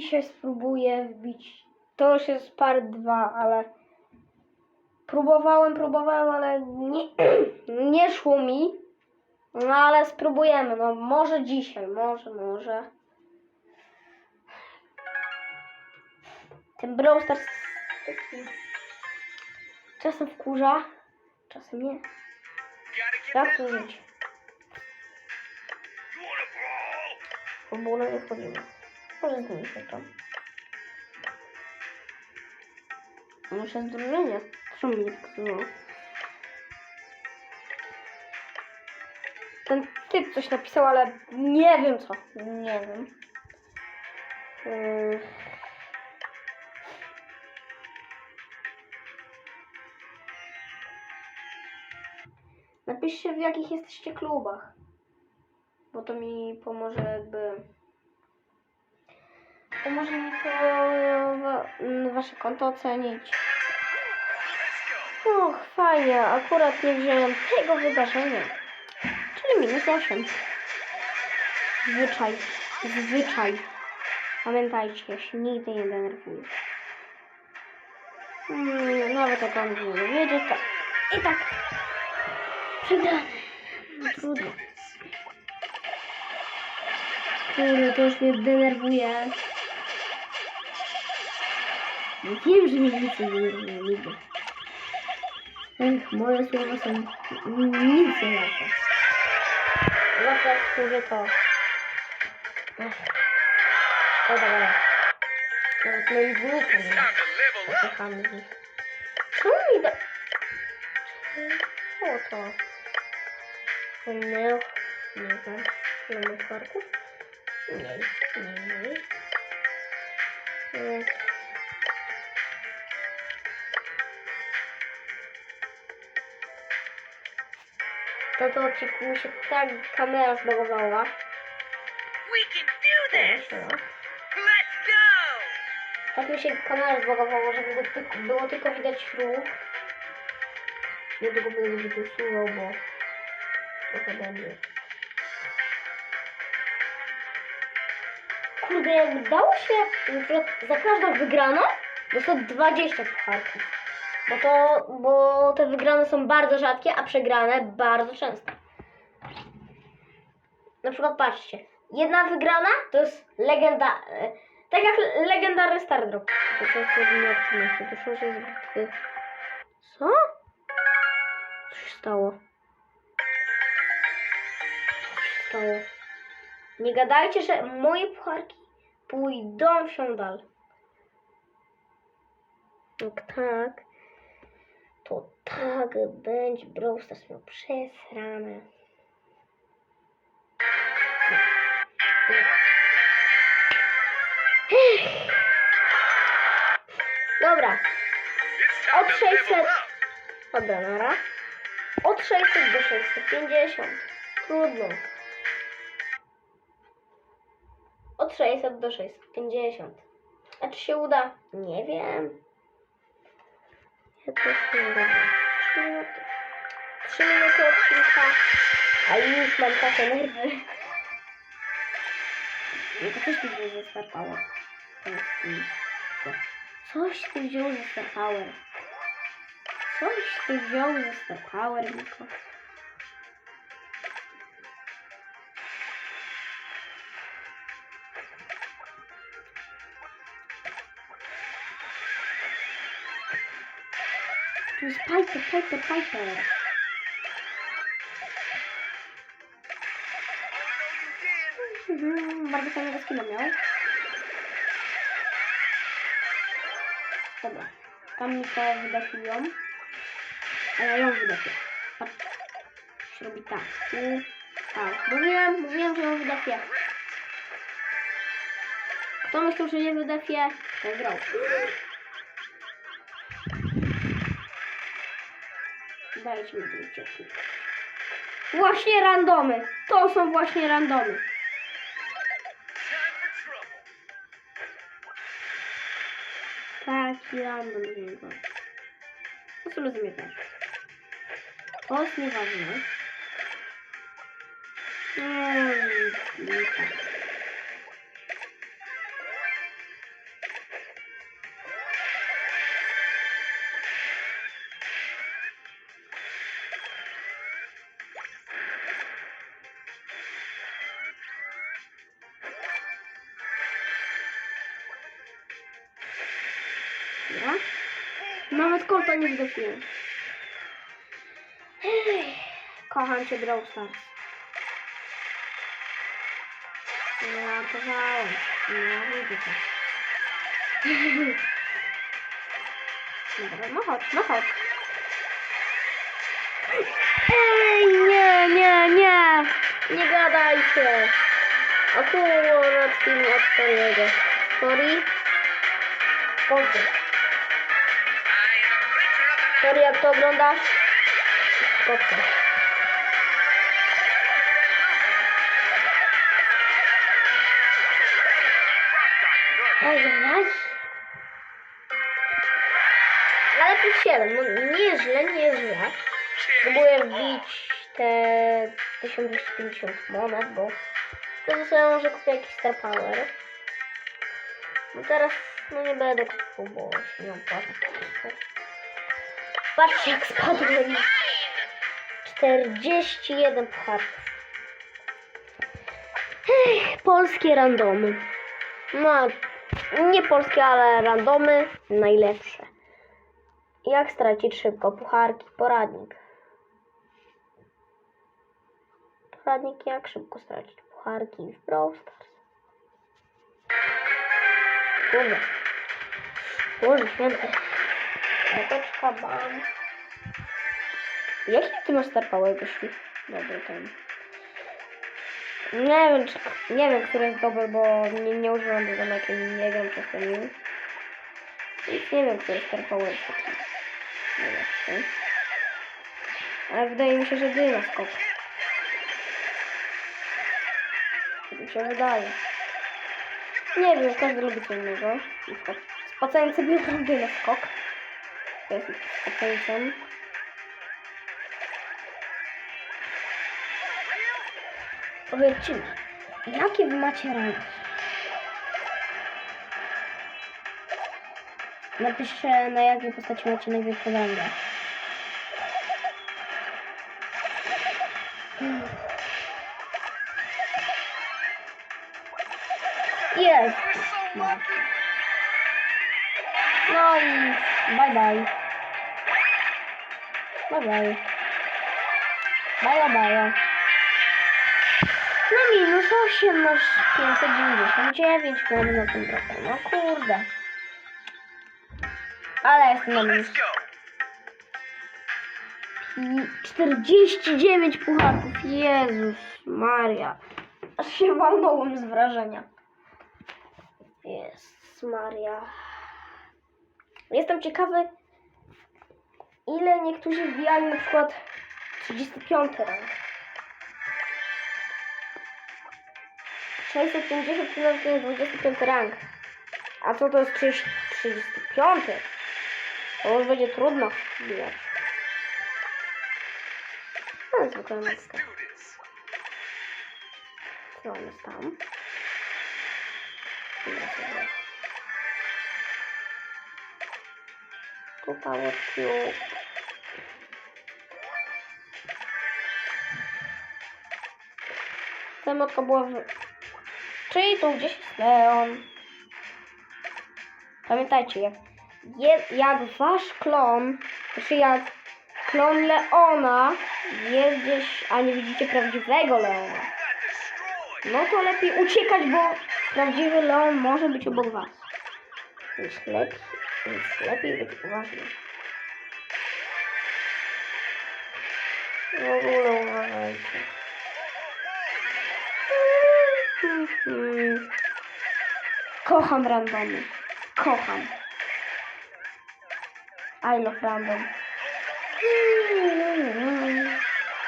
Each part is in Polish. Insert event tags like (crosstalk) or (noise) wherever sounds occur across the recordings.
dzisiaj spróbuję wbić. To już jest part 2, ale próbowałem, próbowałem, ale nie, (clears throat) nie szło mi. No ale spróbujemy, no może dzisiaj, może, może. Ten Brawl Stars taki czasem wkurza, czasem nie. Jak to żyć? W ogóle nie wchodzimy. Zmieńmy to. Muszę zdrożenie. Czemu mnie pokazało? Ten typ coś napisał, ale nie wiem co. Nie wiem. Yy. Napiszcie w jakich jesteście klubach. Bo to mi pomoże jakby... Mi to m, wasze konto ocenić. Och, fajnie, akurat nie wziąłem tego wydarzenia. Czyli minus 8. Zwyczaj, zwyczaj. Pamiętajcie, się nigdy nie denerwuję. Mm, nawet jak on nie wiedzie, to i tak przegrane. No, trudno. Kurde, to już mnie denerwuje. No wiem, że mnie nic nie denerwuje, nigdy. Ech, moje słowa są nic nie warte. Zawsze skórzy to... Ech, Szkoda, ale... Nawet no i znika, nie? Kochamy z nich. Czemu mi da... O to... Nie, nie To to odcinku mi się tak kamera zbagowała. We can do this! Proszę. Let's go! Tak mi się kamera zbagowała, że było tylko, było tylko widać ruch. Niedługo będę wytusował, bo trochę będzie. Kurde, jakby dało się na przykład za każdą wygraną dostać 20 pucharków. Bo to, bo te wygrane są bardzo rzadkie, a przegrane bardzo często. Na przykład patrzcie, jedna wygrana to jest legenda, e, tak jak legendarny Star Drop. To to już jest bitwy. Co? Co się stało? Co się stało? Nie gadajcie, że moje pucharki pójdą w siądal. Jak tak, to tak będzie Brawl Stars miał przesrane. Dobra, Od to level 600. up! dobra, nara. Od 600 do 650. Trudno. Od 600 do 650. A czy się uda? Nie wiem. Ja też nie wiem. 3 minuty. 3 minuty odcinka. A już mam takie nerwy. Nie, to coś tu wziął ze Star Power. Coś ty wziął ze Star Power. Coś ty wziął ze Star Power, Miko. Tu jest Piper, Piper, Piper. Mhm, bardzo fajnego skina miał. Dobra. Tam mi to wydafiją. A ja ją wydafię. Patrz. Się robi tak. Tu. Tak. Mówiłem, mówiłem, że ją wydafię. Kto myślał, że nie wydafię, to grał. Dajcie mi ten uciekli. Właśnie randomy. To są właśnie randomy. Taki random z niego. To sobie zmietasz. To jest nieważne. Mm, nie tak. Nie zgapiłem. Kocham cię, Brawl Stars. Ja kochałem. No, widzę to. Dobra, no chodź, no chodź. Ej, nie, nie, nie. Nie gadajcie. Akurat film od Toriego. Tori? Pozdro. Tori, jak to oglądasz? Spoko. Ojej. Ale plus 7, no nieźle, nieźle. Próbuję wbić te 1250 monet, bo to sobie może kupię jakiś Star Power. No teraz no nie będę kupował, bo się nie opłaca. Patrzcie jak spadłem. 41 pucharów. Polskie randomy. No, nie polskie, ale randomy najlepsze. Jak stracić szybko pucharki? Poradnik. Poradnik jak szybko stracić pucharki w Brawl Stars. Boże święty. Otoczka bam. Jaki ty masz Star Power wyszli? Dobry ten. Nie wiem, czy, nie wiem, który jest dobry, bo nie, nie używam tego na jakim nie gram czasami. Więc nie wiem, który Star Power jest taki. Ale wydaje mi się, że dyna skok. Tak mi się wydaje. Nie wiem, każdy lubi co innego. Spacający biegł dyna skok. Spacającym. Powiedzcie jakie wy macie rangi? Napiszcie na jakiej postaci macie największą rangę. Jest! No. no i bye bye. Bye bye. Bye bye. No minus 8 masz 599 mamy na tym trochę. No kurde. Ale jestem na minus. Let's go. I 49 pucharków. Jezus Maria. Aż się walnąłem z wrażenia. Jezus Maria. Jestem ciekawy, ile niektórzy wbijali na przykład 35 rank. 650 to jest 25 rank. A co to jest 30 35? To już będzie trudno wbijać. No, Let's maska. this. Co on jest tam? Dobra, power cube. Ta motka była w... Czyli tu gdzieś jest Leon. Pamiętajcie, jak, jak wasz klon, znaczy jak klon Leona jest gdzieś, a nie widzicie prawdziwego Leona, no to lepiej uciekać, bo prawdziwy Leon może być obok was. Więc lepiej, więc lepiej być uważnym. W ogóle uważajcie. Kocham randomy. Kocham. I love random.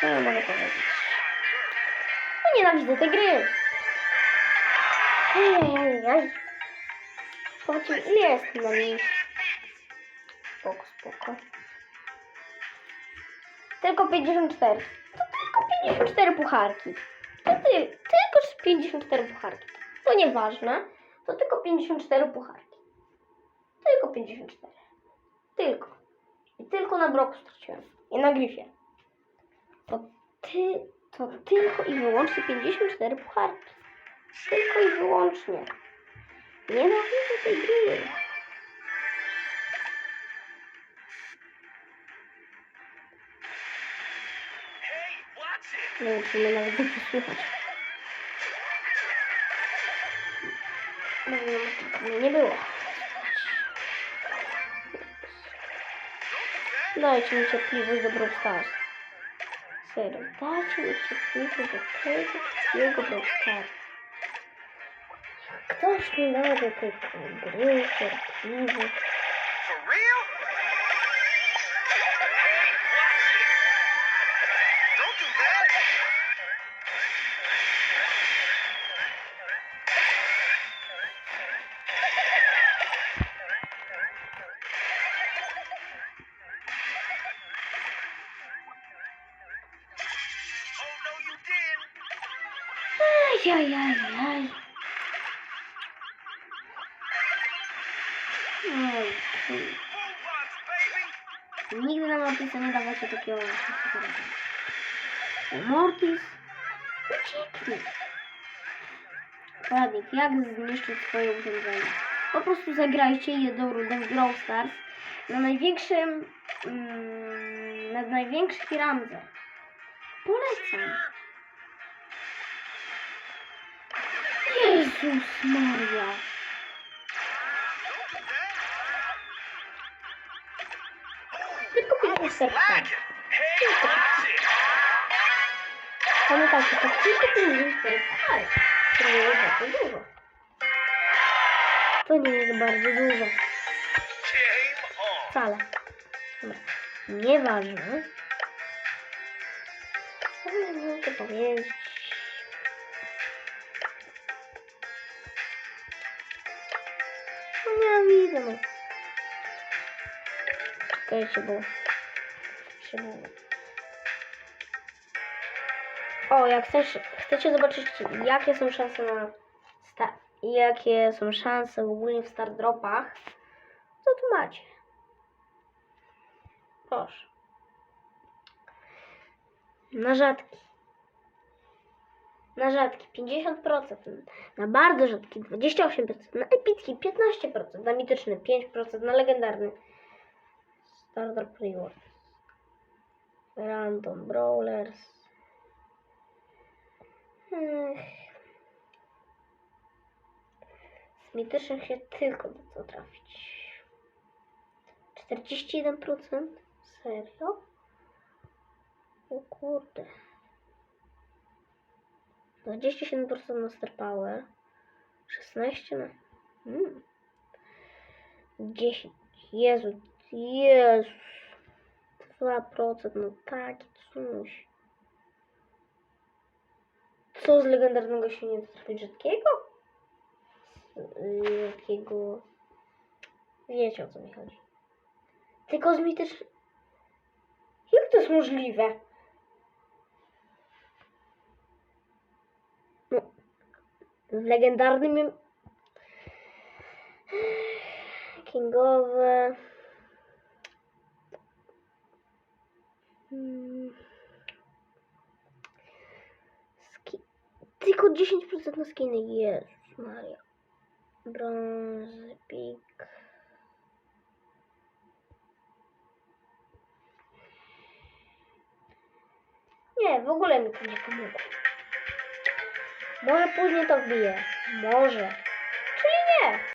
Co ja mogę powiedzieć? No nienawidzę tej gry. Ej, ej, ej. Mi, ile jest na nim? Spoko, spoko. Tylko 54. To tylko 54 pucharki. To ty, tylko 54 pucharki. To nieważne. To tylko 54 pucharki. Tylko 54. Tylko. I tylko na broku straciłem. I na gryfie. To ty, to tylko i wyłącznie 54 pucharki. Tylko i wyłącznie. Nienawidzę tej gry. Nie wiem, czy mnie nawet będzie słuchać. Może nie, mnie nie było. Dajcie mi cierpliwość do Brawl Stars. Serio, dajcie mi cierpliwość do tego jego Brawl Ajajajaj. Baby. Nigdy na Mortisa nie dawacie takiego. Mortis, ucieknij. Poradnik, jak zniszczyć swoje urządzenie. Po prostu zagrajcie jedną rundę w Brawl Stars na największym, mm, na największej ramze. Polecam. Jezus Maria. Tylko pięć serca. It. Pamiętajcie, to tylko 54 haj. To nie jest bardzo dużo. To nie jest bardzo dużo. Wcale. Nieważne. Co bym mógł powiedzieć? Czekajcie, bo... O, jak chcesz, chcecie zobaczyć, jakie są szanse na jakie są szanse ogólnie w Star Dropach, to tu macie. Proszę. Na rzadki. Na rzadki 50%, na bardzo rzadki 28%, na epicki 15%, na mityczny 5%, na legendarny Star Drop Rewards. Random Brawlers. Z mitycznych się tylko da co trafić. 41%? Serio? O kurde. 27% na Star Power. 16 na... Hmm. 10. Jezu. Jezu. 2%. No taki coś. Co z legendarnego się nie da trafić rzadkiego? Z jakiego... Wiecie o co mi chodzi. Ty kosmityczny... Jak to jest możliwe? No, w legendarnym... Kingowe... Hmm. Ski... Tylko 10% na skiny. Jezus Maria. Brązy, pik. Nie, w ogóle mi to nie pomogło. Może później to wbiję. Może. Czyli nie.